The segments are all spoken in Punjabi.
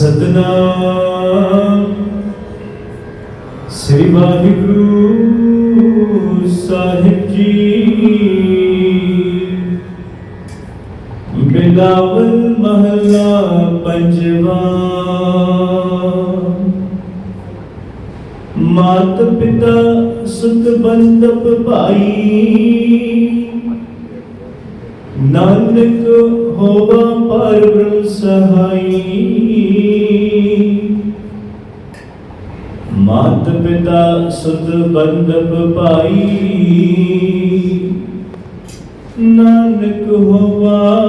ਸਤਨਾਮ। ਸ੍ਰੀ ਵਾਹਿਗੁਰੂ ਸਾਹਿਬ ਜੀ। ਬਿਲਾਵਲ ਮਹਲਾ ਪੰਜਵਾ। ਮਾਤ ਪਿਤਾ ਸੁਤ ਬੰਦਪ ਭਾਈ। ਨਾਨਕ ਹੋਵਾ ਪਰ ਬ੍ਰਹਮ ਸਹਾਈ। ਮਾਤ ਪਿਤਾ ਸੁਧ ਬੰਦਪ ਭਾਈ। ਨਾਨਕ ਹੋਵਾ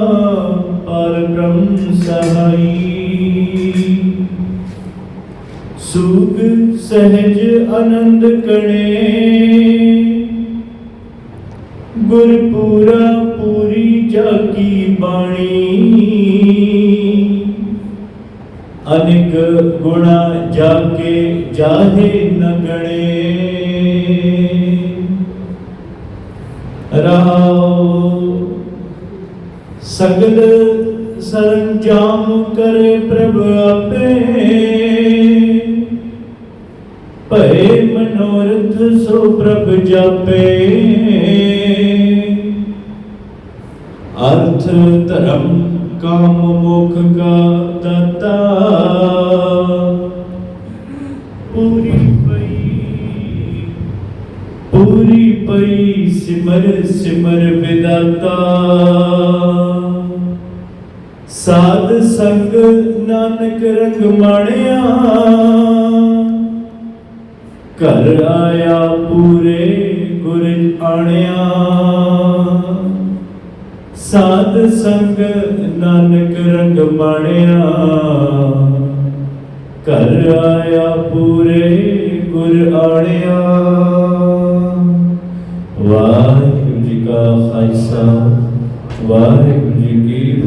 ਪਰ ਬ੍ਰਹਮ ਸਹਾਈ। ਸੁਖ ਸਹਿਜ ਆਨੰਦ ਕਣੇ। ਜਾਗੀ ਬਾਣੀ? ਅਨੇਕ ਗੁਣਾ ਜਾਗੇ ਜਾਹੇ ਨਗਣੇ। ਰਹਾਉ ਸਗਲ ਸਰੰਜਾਮ ਕਰੇ ਪ੍ਰਭ ਆਪੇ। ਭਏ ਮਨੋਰਥ ਸੋ ਪ੍ਰਭ ਜਾਪੇ। ਅਰਥ ਧਰਮ ਕਾਮ ਮੋਖ ਕਾ ਦਾਤਾ। ਪੂਰੀ ਪਈ ਪੂਰੀ ਪਈ ਸਿਮਰ ਸਿਮਰ ਵਿਦਾਤਾ। ਸਾਧ ਸੰਗ ਨਾਨਕ ਰੰਗ ਮਾਣਿਆ। ਘਰ ਆਇਆ ਪੂਰੇ ਗੁਰ ਆਣਿਆ। ਸਾਧ ਸੰਗ ਨਾਨਕ ਰੰਗ ਮਾਣਿਆ। ਘਰ ਆਇਆ ਪੂਰੇ ਗੁਰ ਆਣਿਆ। ਵਾਹਿਗੁਰੂ ਜੀ ਕਾ ਖਾਲਸਾ, ਵਾਹਿਗੁਰੂ ਜੀ ਕੀ